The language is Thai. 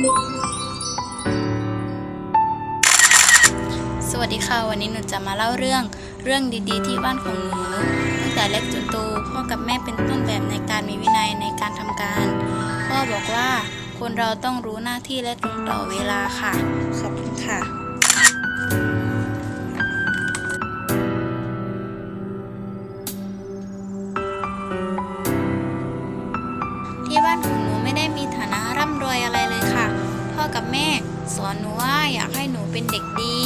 สวัสดีค่ะ วันนี้หนูจะมาเล่าเรื่องเรื่องดีๆ ที่บ้านของหนูตั้งแต่เล็กจนโตพ่อกับแม่เป็นต้นแบบในการมีวินัยในการทำการ พ่อบอกว่าคนเราต้องรู้หน้าที่และตรงต่อเวลาค่ะ ขอบคุณค่ะที่บ้านของหนูไม่ได้มีฐานะร่ำรวยอะไรเลยค่ะ พ่อกับแม่ สอนหนูว่าอยากให้หนูเป็นเด็กดี